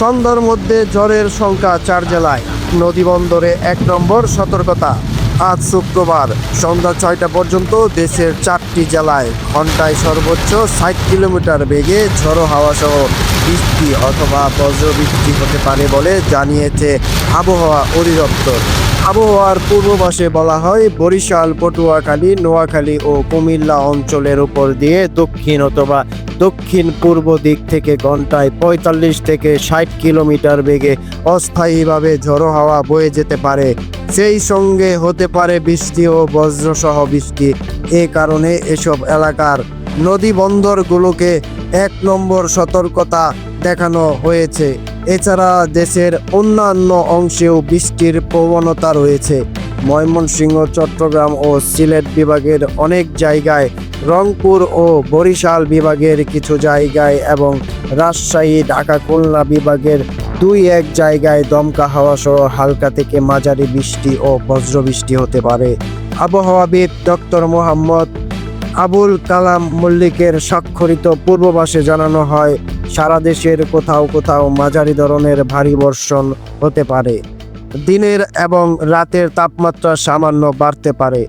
সন্ধ্যার মধ্যে ঝড়ের সংখ্যা চার জেলায়। নদীবন্দরে এক নম্বর সতর্কতা। আজ শুক্রবার সন্ধ্যা ছয়টা পর্যন্ত দেশের চারটি জেলায় ঘন্টায় সর্বোচ্চ ষাট কিলোমিটার বেগে ঝড়ো হাওয়া সহ বৃষ্টি অথবা বজ্রবৃষ্টি হতে পারে বলে জানিয়েছে আবহাওয়া অধিদপ্তর। আবহাওয়ার পূর্বাভাসে বলা হয়, বরিশাল, পটুয়াখালী, নোয়াখালী ও কুমিল্লা অঞ্চলের উপর দিয়ে দক্ষিণ অথবা দক্ষিণ পূর্ব দিক থেকে ঘন্টায় পঁয়তাল্লিশ থেকে ষাট কিলোমিটার বেগে অস্থায়ীভাবে ঝড়ো হাওয়া বয়ে যেতে পারে। সেই সঙ্গে হতে পারে বৃষ্টি ও বজ্রসহ বৃষ্টি। এ কারণে এসব এলাকার নদী বন্দরগুলোকে এক নম্বর সতর্কতা দেখানো হয়েছে। এছাড়া দেশের অন্যান্য অংশেও বৃষ্টির প্রবণতা রয়েছে। ময়মনসিংহ, চট্টগ্রাম ও সিলেট বিভাগের অনেক জায়গায় রংপুর ও বরিশাল বিভাগের কিছু জায়গায় এবং রাজশাহী, ঢাকা, খুলনা বিভাগের দুই এক জায়গায় দমকা হাওয়া সহ হালকা থেকে মাঝারি বৃষ্টি ও বজ্রবৃষ্টি হতে পারে। আবহাওয়াবিদ ডক্টর মোহাম্মদ আবুল কালাম মল্লিকের স্বাক্ষরিত পূর্ববাসে জানানো হয়, সারা দেশের কোথাও কোথাও মাঝারি ধরনের ভারী বর্ষণ হতে পারে। দিনের এবং রাতের তাপমাত্রা সামান্য বাড়তে পারে।